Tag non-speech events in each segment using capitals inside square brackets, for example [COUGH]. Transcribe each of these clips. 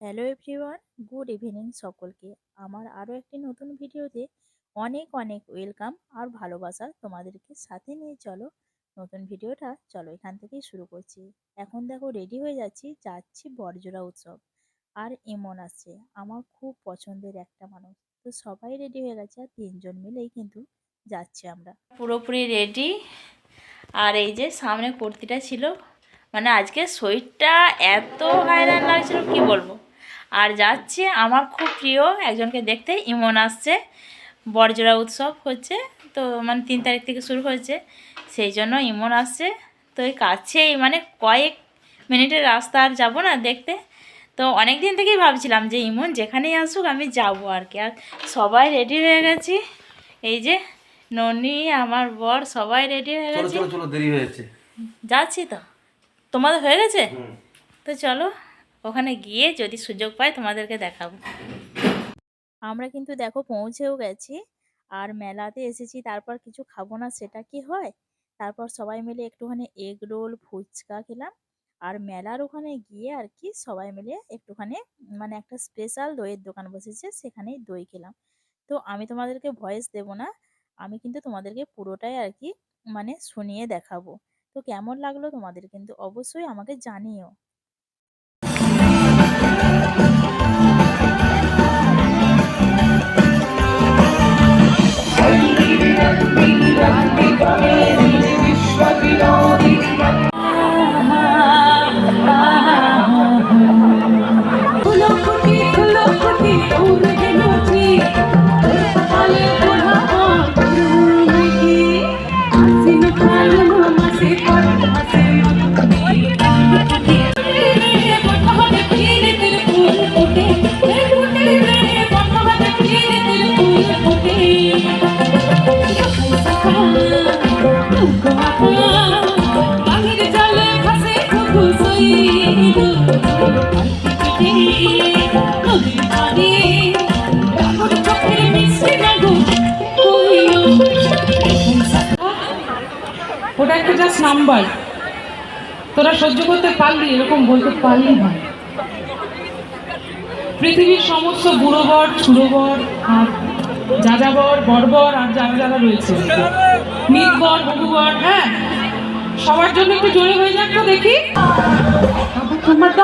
Hello everyone good evening সকলকে। আমার আরও একটি নতুন ভিডিওতে অনেক অনেক ওয়েলকাম আর ভালোবাসা তোমাদেরকে সাথে নিয়ে চলো। নতুন ভিডিওটা চলো এখান থেকেই শুরু করছি। এখন দেখো রেডি হয়ে যাচ্ছি যাচ্ছি বরজোড়া উৎসব। আর এমন আসছে আমার খুব পছন্দের একটা মানুষ। তো সবাই রেডি হয়ে গেছে, আর তিনজন মিলেই কিন্তু যাচ্ছি আমরা। পুরোপুরি রেডি আর এই যে সামনে কুর্তিটা ছিল মানে আজকে শরীরটা এত হায়রান লাগছিল, কি বলব? আর যাচ্ছে আমার খুব প্রিয় একজনকে দেখতে ইমন আসছে। বরজোড়া উৎসব হচ্ছে তো মানে তিন তারিখ থেকে শুরু হয়েছে সেই জন্য ইমন আসছে। তো এই কাছেই মানে কয়েক মিনিটের রাস্তা আর যাব না দেখতে। তো অনেক দিন থেকেই ভাবছিলাম যে ইমন যেখানেই আসুক আমি যাব আর কি। আর সবাই রেডি হয়ে গেছি। এই যে ননি আমার বর সবাই রেডি হয়ে গেছে। চলো চলো দেরি হয়েছে যাচ্ছি। তো। তোমাদের হয়ে গেছে? তো চলো। ওখানে গিয়ে যদি সুযোগ পাই তোমাদেরকে দেখাবো। আমরা কিন্তু দেখো পৌঁছেও গেছি, আর মেলাতে এসেছি, তারপর কিছু খাব না, সেটা কি হয়? তারপর সবাই মিলে একটুখানি এগ রোল, ফুচকা খেলাম, আর মেলার ওখানে গিয়ে আর কি সবাই মিলে একটুখানি মানে একটা স্পেশাল দইয়ের দোকান বসেছে, সেখানেই দই খেলাম। তো আমি তোমাদেরকে ভয়েস দেব না, আমি কিন্তু তোমাদেরকে পুরোটাই আর কি মানে শুনিয়ে দেখাবো। তো কেমন লাগল তোমাদের কিন্তু অবশ্যই আমাকে জানিও। Thank you. ওটা একটা জাস্ট নাম্বার তোরা সহ্য করতে পারলি, এরকম বলতে পারলি না। পৃথিবীর সমস্ত বুড়ো বর আর যাযাবর, বর্বর আর যারা যারা রয়েছে। নির্বর বর হ্যাঁ? সবার জন্য একটু জোরে হয়ে যাক তো দেখি। তোমার দরবারে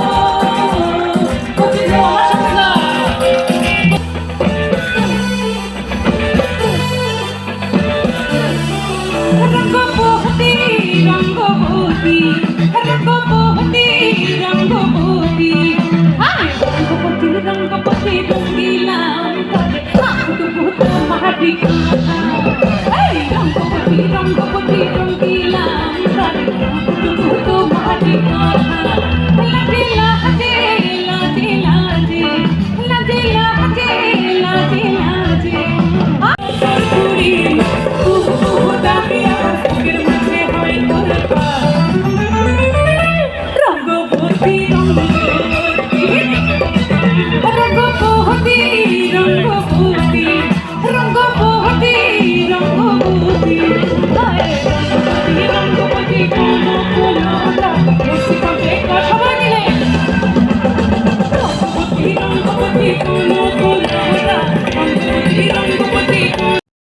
You.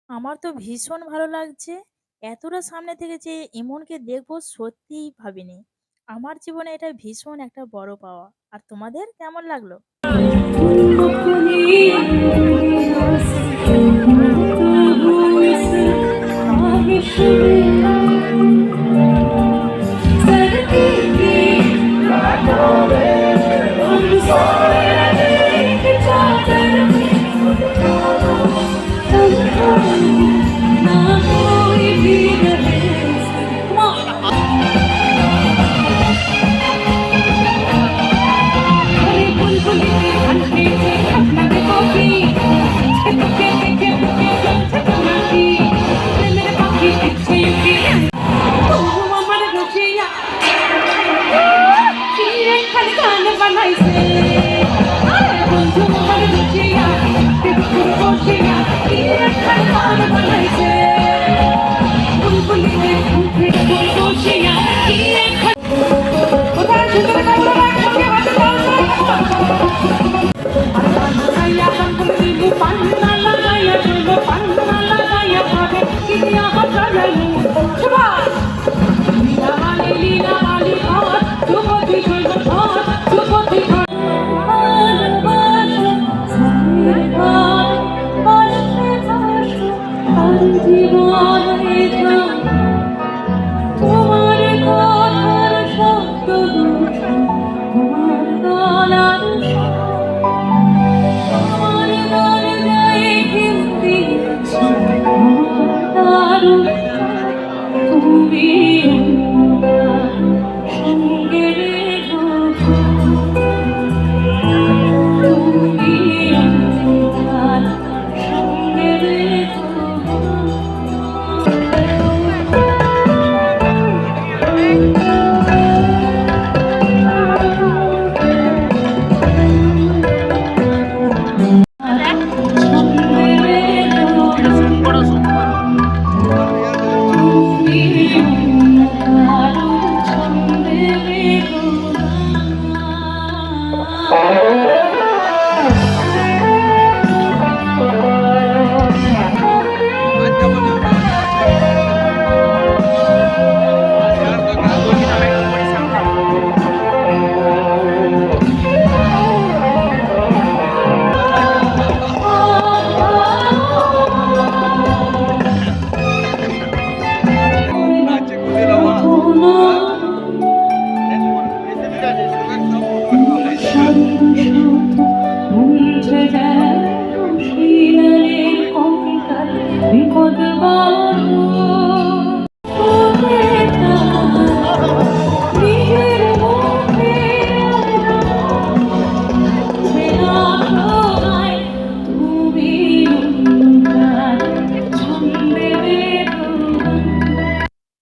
আমার তো ভীষণ ভালো লাগছে। এতটা সামনে থেকে যে ইমনকে দেখব সত্যিই ভাবিনি। আমার জীবনে এটা ভীষণ একটা বড় পাওয়া। আর তোমাদের কেমন লাগল?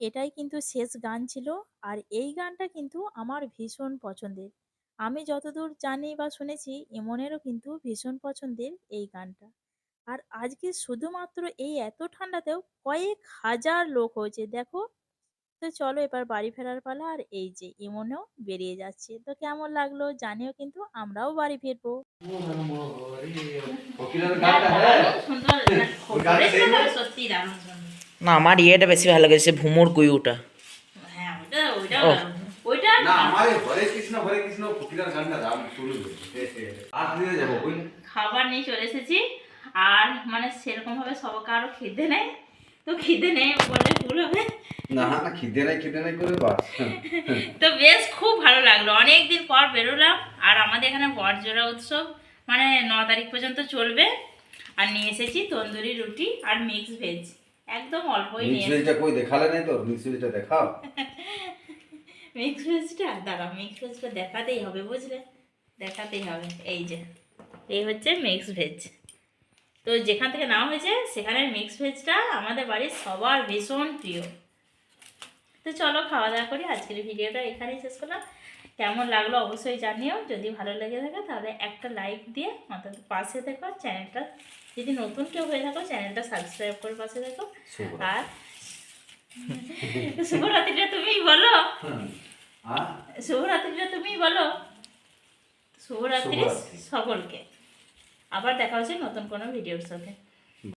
এটাই কিন্তু শেষ গান ছিল আর এই গানটা কিন্তু আমার ভীষণ পছন্দের। আমি যতদূর জানি বা শুনেছি ইমনেরও কিন্তু ভীষণ পছন্দের এই গানটা। আর আজকে শুধুমাত্র এই এত ঠান্ডাতেও কয়েক হাজার লোক হয়েছে দেখো। তো চলো এবার বাড়ি ফেরার পালা আর এই যে ইমনেও বেরিয়ে যাচ্ছে। তো কেমন লাগল জানিও কিন্তু আমরাও বাড়ি ফিরবো। না আমার ইয়েটা বেশি ভালো লেগেছে ভুমুর কুইউটা হ্যাঁ ওইটা ওইটা ও। ওইটা না আমার হরে কৃষ্ণ হরে কৃষ্ণ ফকিরার গানটা দাম শুরু আর দিয়ে যাব খাবার নিয়ে চলে এসেছি। আর মানে সেরকম ভাবে সবাই কারও খিদে নেই। তো খিদে নেই বলে ভুল হবে। না না খিদে নাই খিদে নাই করে বাস। তো বেশ খুব ভালো লাগল। অনেক দিন পর বেরোলাম। আর আমাদের এখানে বরজোড়া উৎসব মানে ন তারিখ পর্যন্ত চলবে। আর নিয়ে এসেছি তন্দুরি রুটি আর মিক্স ভেজ একদম অল্পই নিয়ে ভেজটা কই দেখালে নাই তো মিক্স ভেজটা দেখাও। [LAUGHS] মিক্স ভেজটা দাঁড়াও মিক্স ভেজটা দেখাতেই হবে বুঝলে? দেখাতেই হবে এই যে। এই হচ্ছে মিক্স ভেজ তো যেখান থেকে নেওয়া হয়েছে সেখানের মিক্স ভেজটা আমাদের বাড়ির সবার ভীষণ প্রিয়। তো চলো খাওয়া দাওয়া করি। আজকের ভিডিওটা এখানেই শেষ করলাম। কেমন লাগল অবশ্যই জানিও। যদি ভালো লেগে থাকে তাহলে একটা লাইক দিয়ে অন্তত পাশে দেখো চ্যানেলটা যদি নতুন কেউ হয়ে থাকো চ্যানেলটা সাবস্ক্রাইব করে পাশে দেখো আর শুভরাত্রিটা তুমিই বলো। হ্যাঁ। শুভরাত্রিটা তুমিই বলো। শুভরাত্রি শুভরাত্রি। সকলকে। আবার দেখা হচ্ছে নতুন কোনো ভিডিওর সাথে।